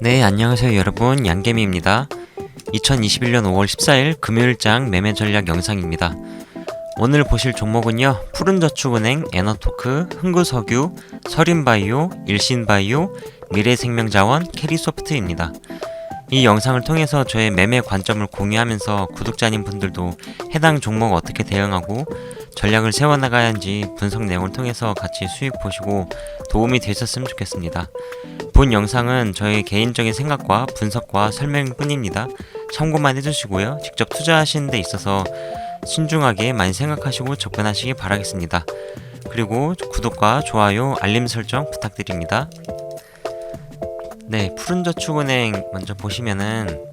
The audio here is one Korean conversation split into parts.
네, 안녕하세요 여러분. 양개미입니다. 2021년 5월 14일 금요일장 매매 전략 영상입니다. 오늘 보실 종목은요. 푸른저축은행, 에너토크, 흥구석유, 서린바이오, 일신바이오, 미래생명자원, 캐리소프트입니다. 이 영상을 통해서 저의 매매 관점을 공유하면서 구독자님 분들도 해당 종목 어떻게 대응하고 전략을 세워나가야 하는지 분석 내용을 통해서 같이 수익 보시고 도움이 되셨으면 좋겠습니다. 본 영상은 저의 개인적인 생각과 분석과 설명뿐입니다. 참고만 해주시고요. 직접 투자하시는 데 있어서 신중하게 많이 생각하시고 접근하시기 바라겠습니다. 그리고 구독과 좋아요, 알림 설정 부탁드립니다. 네, 푸른저축은행 먼저 보시면은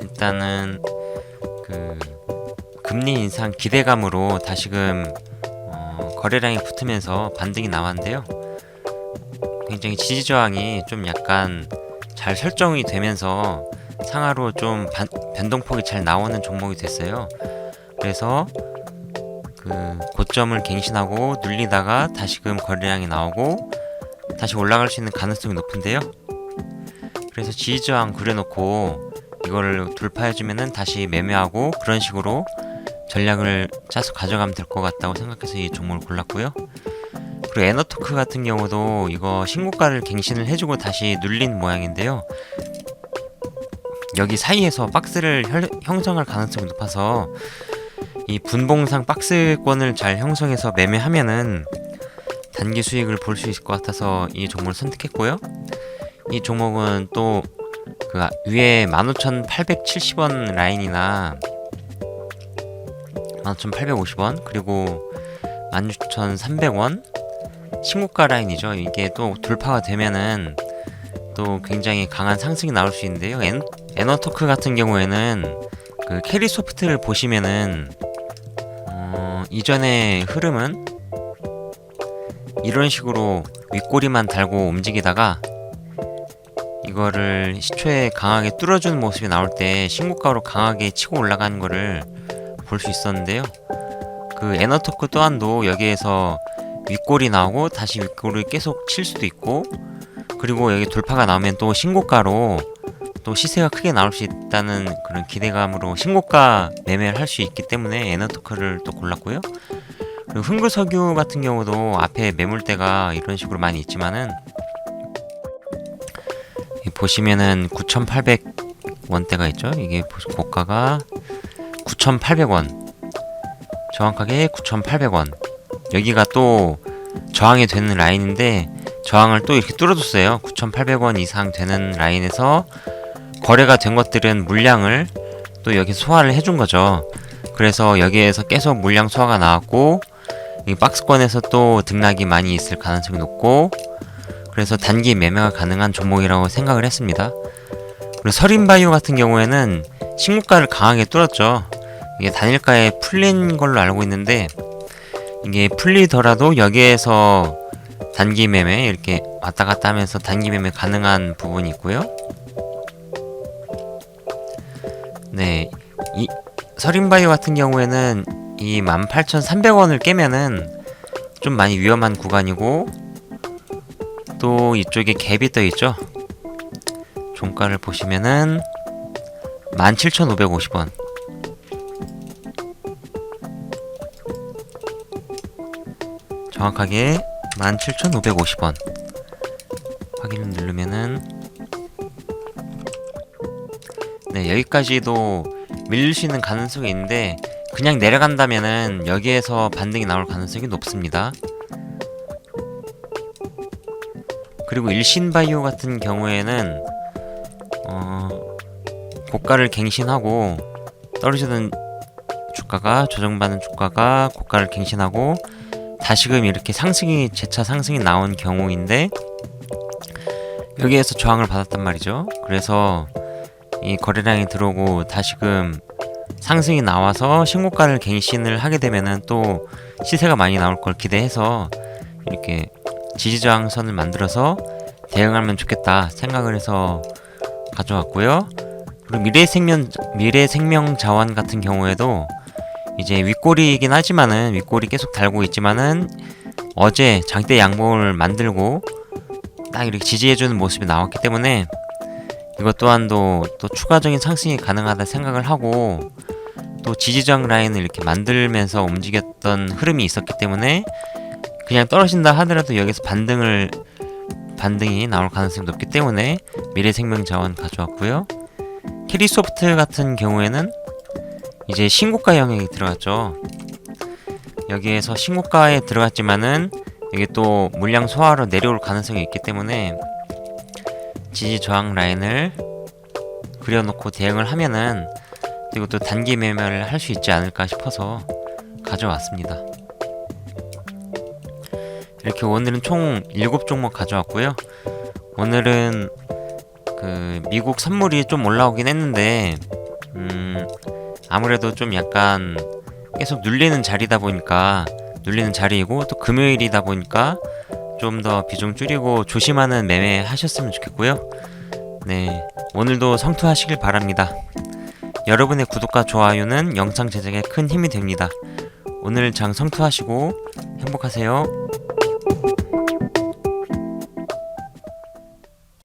일단은 그 금리 인상 기대감으로 다시금 어, 거래량이 붙으면서 반등이 나왔는데요. 굉장히 지지 저항이 좀 약간 잘 설정이 되면서 상하로 좀 반- 변동폭이 잘 나오는 종목이 됐어요. 그래서 그 고점을 갱신하고 눌리다가 다시금 거래량이 나오고 다시 올라갈 수 있는 가능성이 높은데요. 그래서 지지 저항 그려놓고 이거를 돌파해주면은 다시 매매하고 그런 식으로 전략을 짜서 가져가면 될 것 같다고 생각해서 이 종목을 골랐고요. 그리고 에너토크 같은 경우도 이거 신고가를 갱신을 해주고 다시 눌린 모양인데요. 여기 사이에서 박스를 혈- 형성할 가능성이 높아서 이 분봉상 박스권을 잘 형성해서 매매하면은 단기 수익을 볼 수 있을 것 같아서 이 종목을 선택했고요. 이 종목은 또 그 위에 15,870원 라인이나 15,850원 그리고 16,300원 신고가 라인이죠. 이게 또 돌파가 되면은 또 굉장히 강한 상승이 나올 수 있는데요. 엔, 에너토크 같은 경우에는 그 캐리 소프트를 보시면은 어, 이전의 흐름은 이런 식으로 윗꼬리만 달고 움직이다가 이거를 시초에 강하게 뚫어주는 모습이 나올 때 신고가로 강하게 치고 올라가는 거를 볼 수 있었는데요. 그 에너토크 또한도 여기에서 윗골이 나오고 다시 윗골을 계속 칠 수도 있고 그리고 여기 돌파가 나오면 또 신고가로 또 시세가 크게 나올 수 있다는 그런 기대감으로 신고가 매매를 할 수 있기 때문에 에너토크를 또 골랐고요. 그리고 흥구석유 같은 경우도 앞에 매물대가 이런 식으로 많이 있지만은 이 보시면은 9,800 원대가 있죠. 이게 고가가 9,800원. 정확하게 9,800원. 여기가 또 저항이 되는 라인인데 저항을 또 이렇게 뚫어줬어요. 9,800원 이상 되는 라인에서 거래가 된 것들은 물량을 또 여기 소화를 해준 거죠. 그래서 여기에서 계속 물량 소화가 나왔고 이 박스권에서 또 등락이 많이 있을 가능성이 높고 그래서 단기 매매가 가능한 종목이라고 생각을 했습니다. 그리고 서린바이오 같은 경우에는 신고가를 강하게 뚫었죠. 이게 단일가에 풀린 걸로 알고 있는데 이게 풀리더라도 여기에서 단기 매매 이렇게 왔다 갔다 하면서 단기 매매 가능한 부분이 있고요. 네, 이 서린바이오 같은 경우에는 이 18,300원을 깨면은 좀 많이 위험한 구간이고 또 이쪽에 갭이 떠 있죠. 종가를 보시면은 17,550원. 정확하게 17,550원. 확인을 누르면은 네, 여기까지도 밀릴 수 있는 가능성이 있는데 그냥 내려간다면은 여기에서 반등이 나올 가능성이 높습니다. 그리고 일신바이오 같은 경우에는 어, 고가를 갱신하고 떨어지는 주가가 조정받는 주가가 고가를 갱신하고 다시금 이렇게 상승이 재차 상승이 나온 경우인데 여기에서 저항을 받았단 말이죠. 그래서 이 거래량이 들어오고 다시금 상승이 나와서 신고가를 갱신을 하게 되면은 또 시세가 많이 나올 걸 기대해서 이렇게 지지저항선을 만들어서 대응하면 좋겠다 생각을 해서 가져왔고요. 그리고 미래생명 미래생명 자원 같은 경우에도 이제 윗골이긴 하지만은 윗골이 계속 달고 있지만은 어제 장대 양봉을 만들고 딱 이렇게 지지해주는 모습이 나왔기 때문에 이것 또한도 또 추가적인 상승이 가능하다 생각을 하고 또 지지저항 라인을 이렇게 만들면서 움직였던 흐름이 있었기 때문에 그냥 떨어진다 하더라도 여기서 반등을 반등이 나올 가능성이 높기 때문에 미래생명자원 가져왔고요. 캐리소프트 같은 경우에는 이제 신고가 영역이 들어갔죠. 여기에서 신고가에 들어갔지만은 이게 또 물량 소화로 내려올 가능성이 있기 때문에 지지 저항 라인을 그려놓고 대응을 하면은 이것도 단기 매매를 할 수 있지 않을까 싶어서 가져왔습니다. 이렇게 오늘은 총 7종목 가져왔고요. 오늘은 그 미국 선물이 좀 올라오긴 했는데 음 아무래도 좀 약간 계속 눌리는 자리다 보니까 눌리는 자리이고 또 금요일이다 보니까 좀 더 비중 줄이고 조심하는 매매 하셨으면 좋겠고요. 네. 오늘도 성투하시길 바랍니다. 여러분의 구독과 좋아요는 영상 제작에 큰 힘이 됩니다. 오늘 장 성투하시고 행복하세요.